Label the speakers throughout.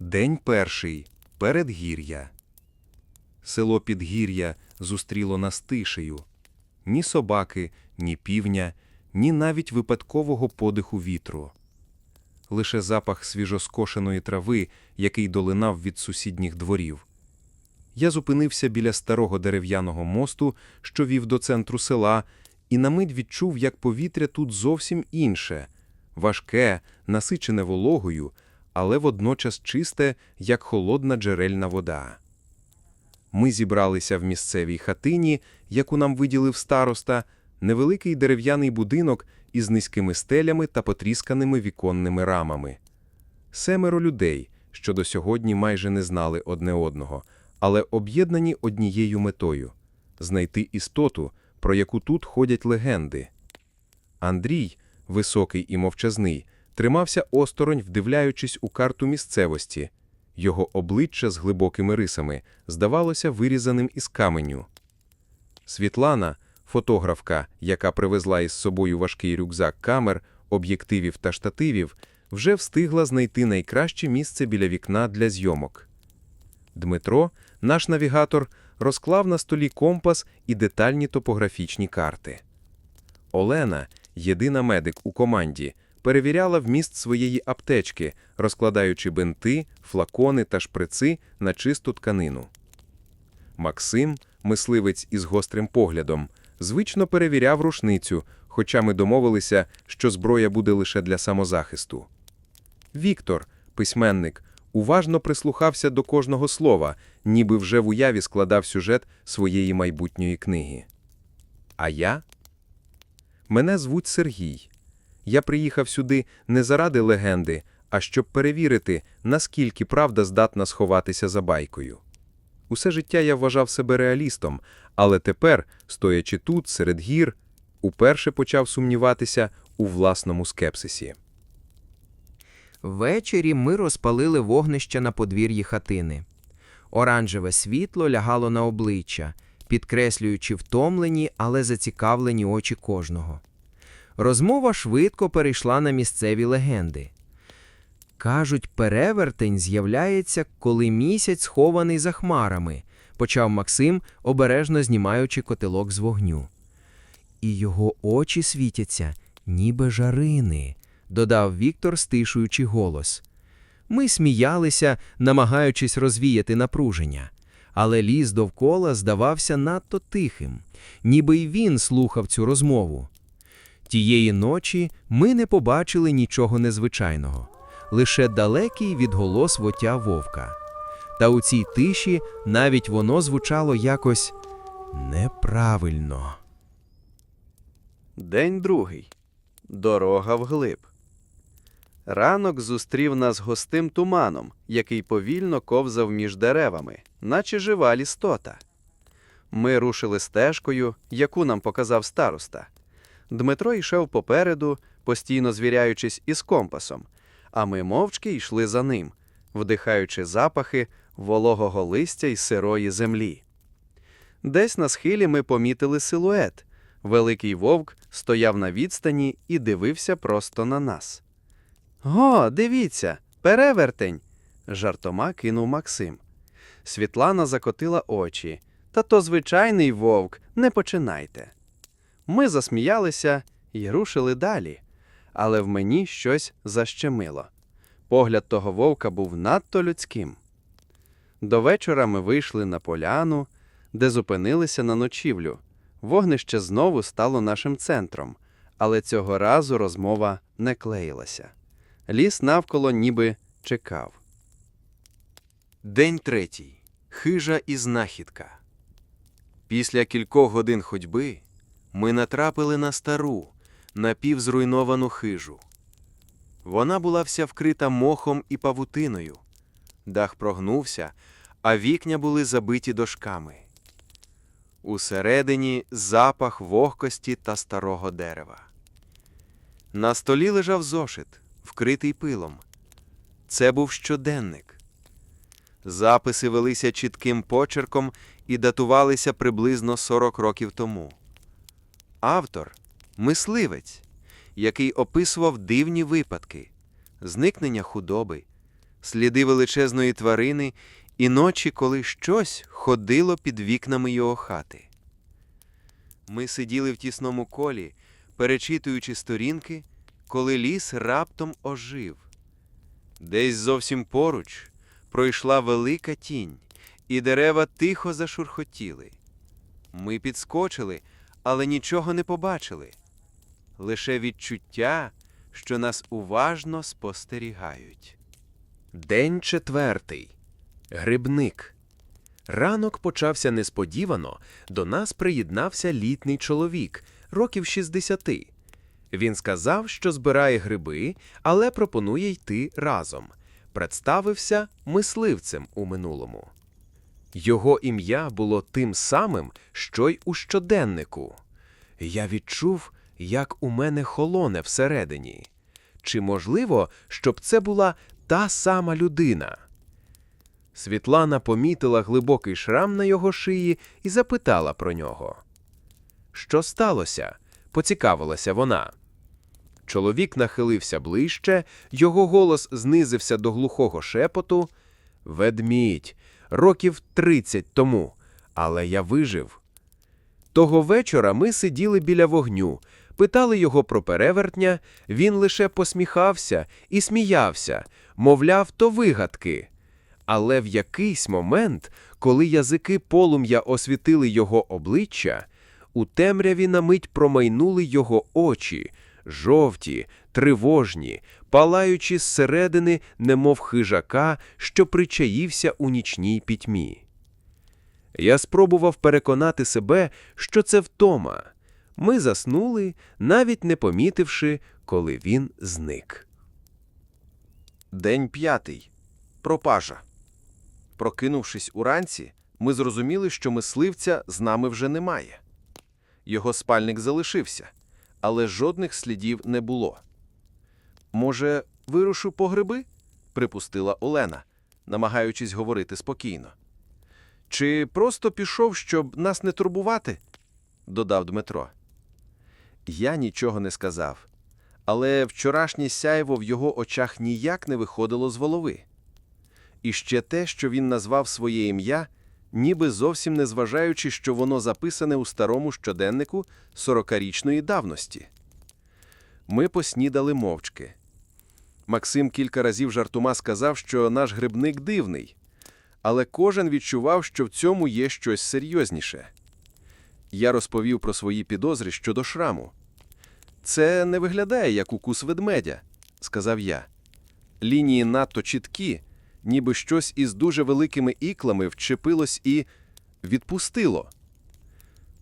Speaker 1: День перший. Передгір'я. Село Підгір'я зустріло нас тишею. Ні собаки, ні півня, ні навіть випадкового подиху вітру. Лише запах свіжоскошеної трави, який долинав від сусідніх дворів. Я зупинився біля старого дерев'яного мосту, що вів до центру села, і на мить відчув, як повітря тут зовсім інше важке, насичене вологою, але водночас чисте, як холодна джерельна вода. Ми зібралися в місцевій хатині, яку нам виділив староста, невеликий дерев'яний будинок із низькими стелями та потрісканими віконними рамами. Семеро людей, що до сьогодні майже не знали одне одного, але об'єднані однією метою знайти істоту, про яку тут ходять легенди. Андрій, високий і мовчазний, тримався осторонь, вдивляючись у карту місцевості. Його обличчя з глибокими рисами здавалося вирізаним із каменю. Світлана, фотографка, яка привезла із собою важкий рюкзак камер, об'єктивів та штативів, вже встигла знайти найкраще місце біля вікна для зйомок. Дмитро, наш навігатор, розклав на столі компас і детальні топографічні карти. Олена, єдина медик у команді, перевіряла вміст своєї аптечки, розкладаючи бинти, флакони та шприци на чисту тканину. Максим, мисливець із гострим поглядом, звично перевіряв рушницю, хоча ми домовилися, що зброя буде лише для самозахисту. Віктор, письменник, уважно прислухався до кожного слова, ніби вже в уяві складав сюжет своєї майбутньої книги. А я? Мене звуть Сергій. Я приїхав сюди не заради легенди, а щоб перевірити, наскільки правда здатна сховатися за байкою. Усе життя я вважав себе реалістом, але тепер, стоячи тут, серед гір, уперше почав сумніватися у власному скепсисі.
Speaker 2: Ввечері ми розпалили вогнище на подвір'ї хатини. Оранжеве світло лягало на обличчя, підкреслюючи втомлені, але зацікавлені очі кожного. Розмова швидко перейшла на місцеві легенди. Кажуть, перевертень з'являється, коли місяць схований за хмарами, почав Максим, обережно знімаючи котелок з вогню. І його очі світяться, ніби жарини, додав Віктор, стишуючи голос. Ми сміялися, намагаючись розвіяти напруження, але ліс довкола здавався надто тихим, ніби й він слухав цю розмову. Тієї ночі ми не побачили нічого незвичайного, лише далекий відголос воття вовка. Та у цій тиші навіть воно звучало якось неправильно.
Speaker 3: День другий. Дорога вглиб. Ранок зустрів нас густим туманом, який повільно ковзав між деревами, наче жива лістота. Ми рушили стежкою, яку нам показав староста. Дмитро йшов попереду, постійно звіряючись із компасом, а ми мовчки йшли за ним, вдихаючи запахи вологого листя й сирої землі. Десь на схилі ми помітили силует. Великий вовк стояв на відстані і дивився просто на нас. Го, дивіться, перевертень. жартома кинув Максим. Світлана закотила очі. Та то звичайний вовк, не починайте. Ми засміялися і рушили далі, але в мені щось защемило. Погляд того вовка був надто людським. До вечора ми вийшли на поляну, де зупинилися на ночівлю. Вогнище знову стало нашим центром, але цього разу розмова не клеїлася. Ліс навколо ніби чекав.
Speaker 4: День третій. Хижа і знахідка. Після кількох годин ходьби ми натрапили на стару, напівзруйновану хижу. Вона була вся вкрита мохом і павутиною. Дах прогнувся, а вікня були забиті дошками. Усередині запах вогкості та старого дерева. На столі лежав зошит, вкритий пилом. Це був щоденник. Записи велися чітким почерком і датувалися приблизно 40 років тому. Автор мисливець, який описував дивні випадки, зникнення худоби, сліди величезної тварини і ночі, коли щось ходило під вікнами його хати. Ми сиділи в тісному колі, перечитуючи сторінки, коли ліс раптом ожив. Десь зовсім поруч пройшла велика тінь, і дерева тихо зашурхотіли. Ми підскочили, але нічого не побачили. Лише відчуття, що нас уважно спостерігають.
Speaker 5: День четвертий. Грибник. Ранок почався несподівано. До нас приєднався літній чоловік, років 60. Він сказав, що збирає гриби, але пропонує йти разом. Представився мисливцем у минулому. Його ім'я було тим самим, що й у щоденнику. Я відчув, як у мене холоне всередині. Чи можливо, щоб це була та сама людина? Світлана помітила глибокий шрам на його шиї і запитала про нього. Що сталося? поцікавилася вона. Чоловік нахилився ближче, його голос знизився до глухого шепоту. Ведмідь, років тридцять тому, але я вижив. Того вечора ми сиділи біля вогню, питали його про перевертня, він лише посміхався і сміявся, мовляв, то вигадки. Але в якийсь момент, коли язики полум'я освітили його обличчя, у темряві на мить промайнули його очі, жовті, тривожні, палаючи зсередини, немов хижака, що причаївся у нічній пітьмі. Я спробував переконати себе, що це втома. Ми заснули, навіть не помітивши, коли він зник.
Speaker 6: День п'ятий. Пропажа. Прокинувшись уранці, ми зрозуміли, що мисливця з нами вже немає. Його спальник залишився, але жодних слідів не було. Може, вирушу по гриби? припустила Олена, намагаючись говорити спокійно. Чи просто пішов, щоб нас не турбувати? додав Дмитро. Я нічого не сказав, але вчорашнє сяйво в його очах ніяк не виходило з голови. І ще те, що він назвав своє ім'я, ніби зовсім не зважаючи, що воно записане у старому щоденнику сорокарічної давності. Ми поснідали мовчки. Максим кілька разів жартома сказав, що наш грибник дивний, але кожен відчував, що в цьому є щось серйозніше. Я розповів про свої підозри щодо шраму. Це не виглядає як укус ведмедя, сказав я. Лінії надто чіткі, ніби щось із дуже великими іклами вчепилось і відпустило.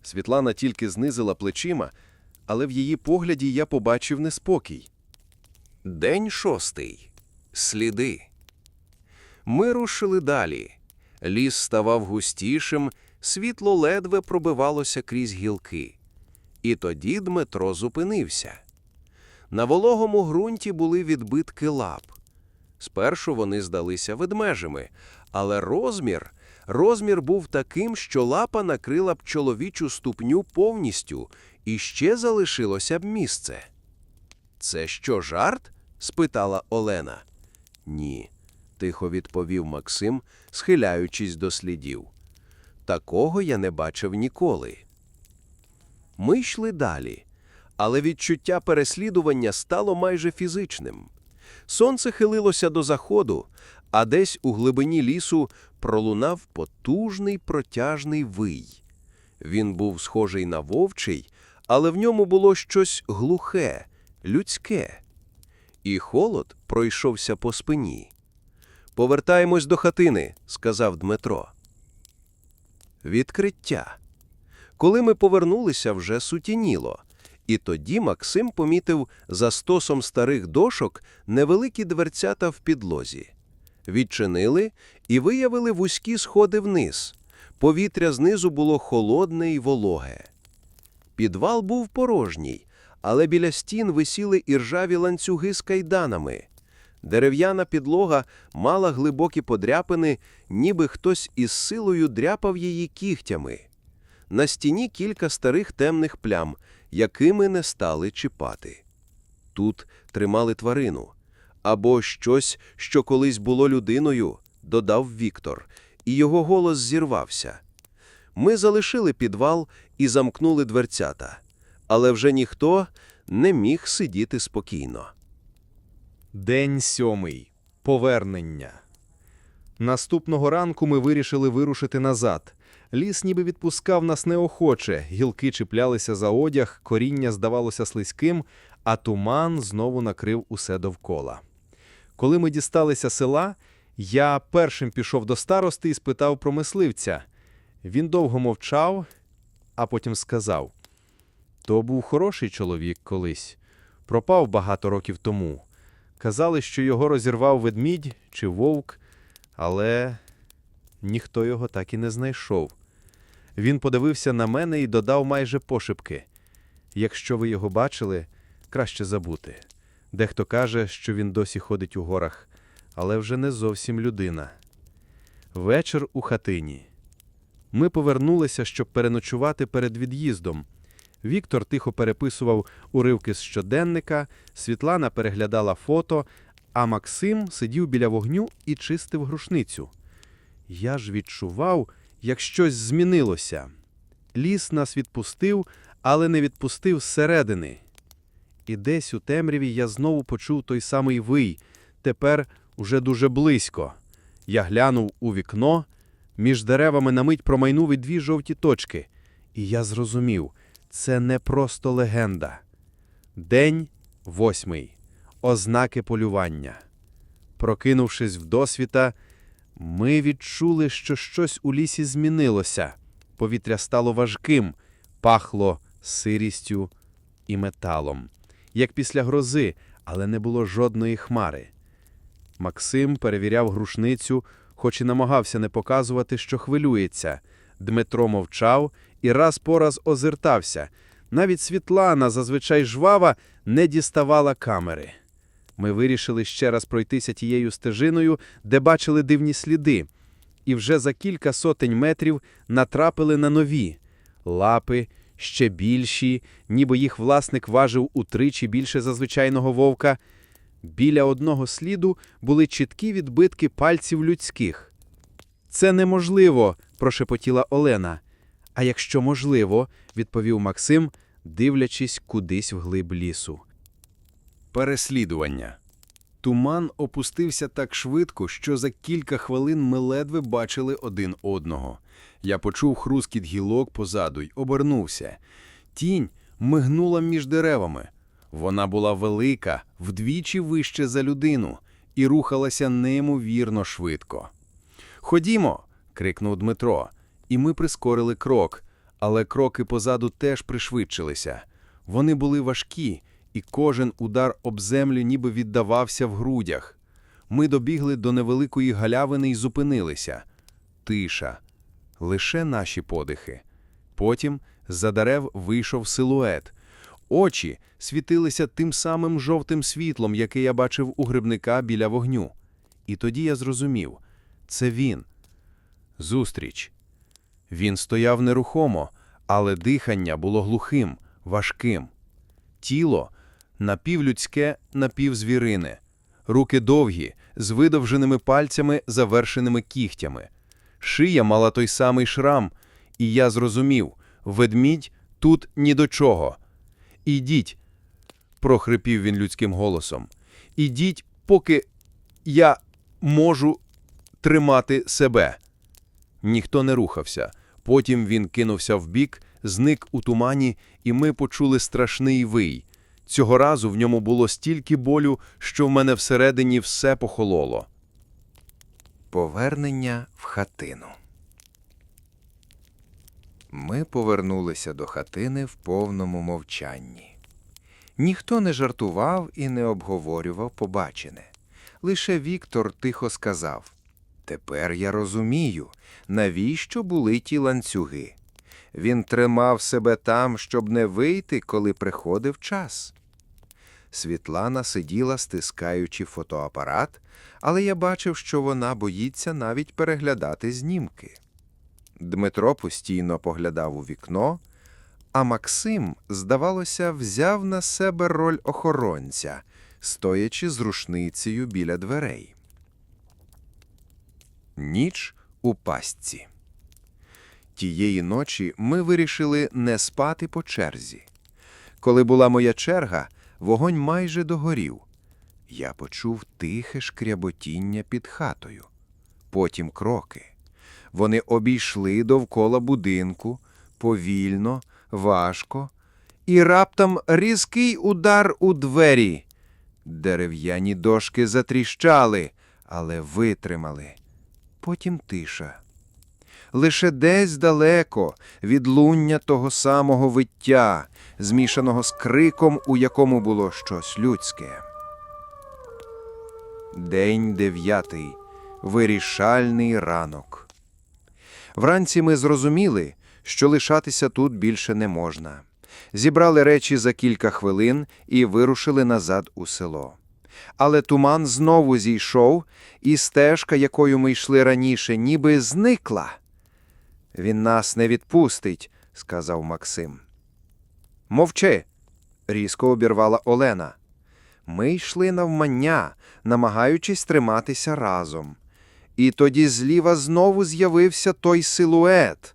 Speaker 6: Світлана тільки знизила плечима, але в її погляді я побачив неспокій.
Speaker 5: День шостий. Сліди. Ми рушили далі. Ліс ставав густішим, світло ледве пробивалося крізь гілки. І тоді Дмитро зупинився. На вологому ґрунті були відбитки лап. Спершу вони здалися ведмежими, але розмір, розмір був таким, що лапа накрила б чоловічу ступню повністю, і ще залишилося б місце. Це що, жарт? Спитала Олена. Ні, тихо відповів Максим, схиляючись до слідів. Такого я не бачив ніколи. Ми йшли далі, але відчуття переслідування стало майже фізичним. Сонце хилилося до заходу, а десь у глибині лісу пролунав потужний протяжний вий. Він був схожий на вовчий, але в ньому було щось глухе, людське. І холод пройшовся по спині. Повертаємось до хатини, сказав Дмитро. Відкриття. Коли ми повернулися, вже сутініло, і тоді Максим помітив за стосом старих дошок невеликі дверцята в підлозі. Відчинили і виявили вузькі сходи вниз. Повітря знизу було холодне й вологе. Підвал був порожній, але біля стін висіли іржаві ланцюги з кайданами. Дерев'яна підлога мала глибокі подряпини, ніби хтось із силою дряпав її кігтями. На стіні кілька старих темних плям, якими не стали чіпати. Тут тримали тварину,
Speaker 6: Або щось, що колись було людиною, додав Віктор, і його голос зірвався. Ми залишили підвал і замкнули дверцята, але вже ніхто не міг сидіти спокійно.
Speaker 1: День сьомий. Повернення. Наступного ранку ми вирішили вирушити назад. Ліс ніби відпускав нас неохоче, гілки чіплялися за одяг, коріння здавалося слизьким, а туман знову накрив усе довкола. Коли ми дісталися села, я першим пішов до старости і спитав про мисливця. Він довго мовчав, а потім сказав: То був хороший чоловік колись, пропав багато років тому. Казали, що його розірвав ведмідь чи вовк, але ніхто його так і не знайшов. Він подивився на мене і додав майже пошепки: якщо ви його бачили, краще забути. Дехто каже, що він досі ходить у горах, але вже не зовсім людина. Вечір у хатині. Ми повернулися, щоб переночувати перед від'їздом. Віктор тихо переписував уривки з щоденника, Світлана переглядала фото, а Максим сидів біля вогню і чистив грушницю. Я ж відчував, як щось змінилося. Ліс нас відпустив, але не відпустив зсередини. І десь у темряві я знову почув той самий вий, тепер уже дуже близько. Я глянув у вікно, між деревами на мить промайнули дві жовті точки, і я зрозумів це не просто легенда. День восьмий. Ознаки полювання. Прокинувшись в досвіта, ми відчули, що щось у лісі змінилося. Повітря стало важким, пахло сирістю і металом, як після грози, але не було жодної хмари. Максим перевіряв грушницю, хоч і намагався не показувати, що хвилюється. Дмитро мовчав і раз по раз озиртався. Навіть Світлана, зазвичай жвава, не діставала камери. Ми вирішили ще раз пройтися тією стежиною, де бачили дивні сліди, і вже за кілька сотень метрів натрапили на нові лапи, ще більші, ніби їх власник важив утричі більше за звичайного вовка. Біля одного сліду були чіткі відбитки пальців людських. Це неможливо, прошепотіла Олена. А якщо можливо, відповів Максим, дивлячись кудись вглиб лісу. Переслідування. Туман опустився так швидко, що за кілька хвилин ми ледве бачили один одного. Я почув хрускіт гілок позаду й обернувся. Тінь мигнула між деревами. Вона була велика, вдвічі вище за людину, і рухалася неймовірно швидко. Ходімо. крикнув Дмитро, і ми прискорили крок, але кроки позаду теж пришвидшилися. Вони були важкі, і кожен удар об землю ніби віддавався в грудях. Ми добігли до невеликої галявини і зупинилися. Тиша. Лише наші подихи. Потім з-за дерев вийшов силует. Очі світилися тим самим жовтим світлом, яке я бачив у грибника біля вогню. І тоді я зрозумів – це він. Зустріч. Він стояв нерухомо, але дихання було глухим, важким. Тіло напівлюдське, напівзвірине, руки довгі, з видовженими пальцями, завершеними кігтями. Шия мала той самий шрам, і я зрозумів ведмідь тут ні до чого. Ідіть, прохрипів він людським голосом. Ідіть, поки я можу тримати себе. Ніхто не рухався. Потім він кинувся вбік, зник у тумані, і ми почули страшний вий. Цього разу в ньому було стільки болю, що в мене всередині все похололо.
Speaker 2: Повернення в хатину. Ми повернулися до хатини в повному мовчанні. Ніхто не жартував і не обговорював побачене. Лише Віктор тихо сказав Тепер я розумію, навіщо були ті ланцюги. Він тримав себе там, щоб не вийти, коли приходив час. Світлана сиділа, стискаючи фотоапарат, але я бачив, що вона боїться навіть переглядати знімки. Дмитро постійно поглядав у вікно, а Максим, здавалося, взяв на себе роль охоронця,
Speaker 6: стоячи з рушницею біля дверей. Ніч у пастці. Тієї ночі ми вирішили не спати по черзі. Коли була моя черга, вогонь майже догорів. Я почув тихе шкряботіння під хатою. Потім кроки. Вони обійшли довкола будинку, повільно, важко, і раптом різкий удар у двері. Дерев'яні дошки затріщали, але витримали. Потім тиша. Лише десь далеко відлуння того самого виття, змішаного з криком, у якому було щось людське. День дев'ятий. Вирішальний ранок. Вранці ми зрозуміли, що лишатися тут більше не можна. Зібрали речі за кілька хвилин і вирушили назад у село. Але туман знову зійшов, і стежка, якою ми йшли раніше, ніби зникла. Він нас не відпустить, сказав Максим. Мовчи, різко обірвала Олена. Ми йшли навмання, намагаючись триматися разом. І тоді зліва знову з'явився той силует.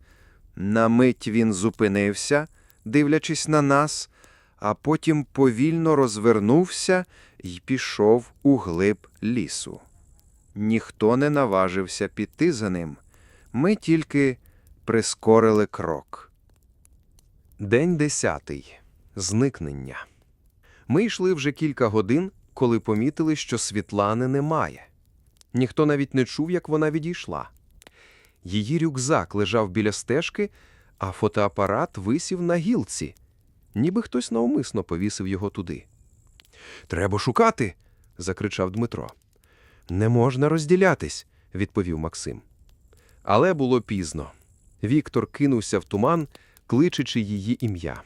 Speaker 6: На мить він зупинився, дивлячись на нас, а потім повільно розвернувся і пішов у глиб лісу. Ніхто не наважився піти за ним. Ми тільки прискорили крок.
Speaker 5: День десятий. Зникнення. Ми йшли вже кілька годин, коли помітили, що Світлани немає. Ніхто навіть не чув, як вона відійшла. Її рюкзак лежав біля стежки, а фотоапарат висів на гілці, ніби хтось навмисно повісив його туди. Треба шукати. закричав Дмитро. Не можна розділятись, відповів Максим. Але було пізно. Віктор кинувся в туман, кличучи її ім'я.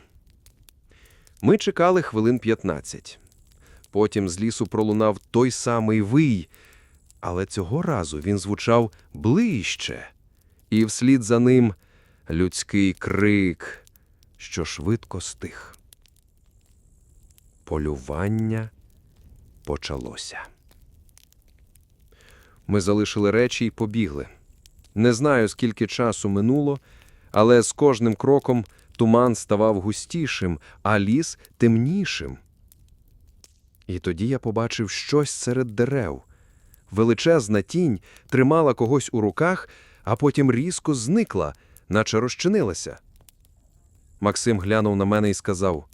Speaker 5: Ми чекали хвилин 15. Потім з лісу пролунав той самий вий, але цього разу він звучав ближче, і вслід за ним людський крик, що швидко стих. Полювання почалося. Ми залишили речі і побігли. Не знаю, скільки часу минуло, але з кожним кроком туман ставав густішим, а ліс темнішим. І тоді я побачив щось серед дерев. Величезна тінь тримала когось у руках, а потім різко зникла, наче розчинилася. Максим глянув на мене і сказав: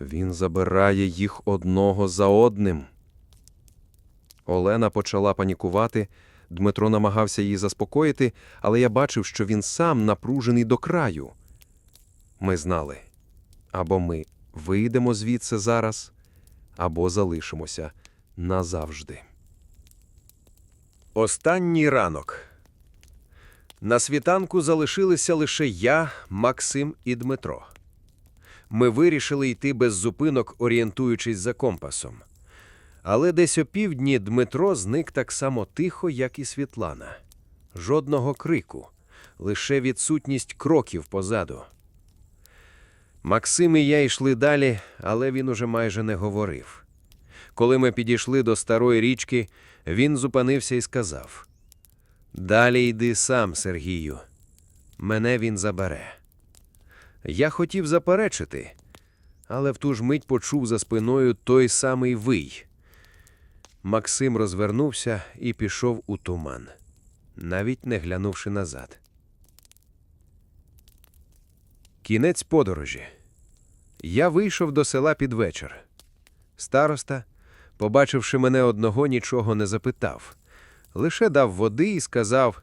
Speaker 5: Він забирає їх одного за одним. Олена почала панікувати. Дмитро намагався її заспокоїти, але я бачив, що він сам напружений до краю. Ми знали або ми вийдемо звідси зараз, або залишимося назавжди. Останній ранок. На світанку залишилися лише я, Максим і Дмитро. Ми вирішили йти без зупинок, орієнтуючись за компасом. Але десь опівдні Дмитро зник так само тихо, як і Світлана. Жодного крику, лише відсутність кроків позаду. Максим і я йшли далі, але він уже майже не говорив. Коли ми підійшли до старої річки, він зупинився і сказав: Далі йди сам, Сергію. Мене він забере. Я хотів заперечити, але в ту ж мить почув за спиною той самий вий. Максим розвернувся і пішов у туман, навіть не глянувши назад. Кінець подорожі. Я вийшов до села під вечір. Староста, побачивши мене одного, нічого не запитав. Лише дав води і сказав: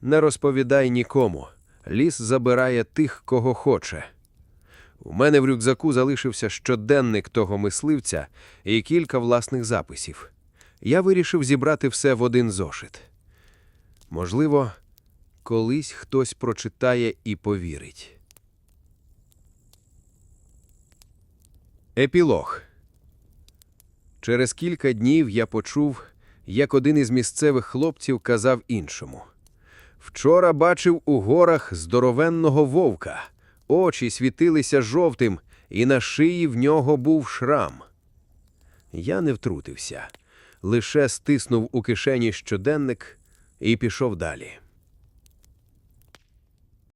Speaker 5: Не розповідай нікому. Ліс забирає тих, кого хоче. У мене в рюкзаку залишився щоденник того мисливця і кілька власних записів. Я вирішив зібрати все в один зошит. Можливо, колись хтось прочитає і повірить. Епілог. Через кілька днів я почув, як один із місцевих хлопців казав іншому. Вчора бачив у горах здоровенного вовка. Очі світилися жовтим, і на шиї в нього був шрам. Я не втрутився, лише стиснув у кишені щоденник і пішов далі.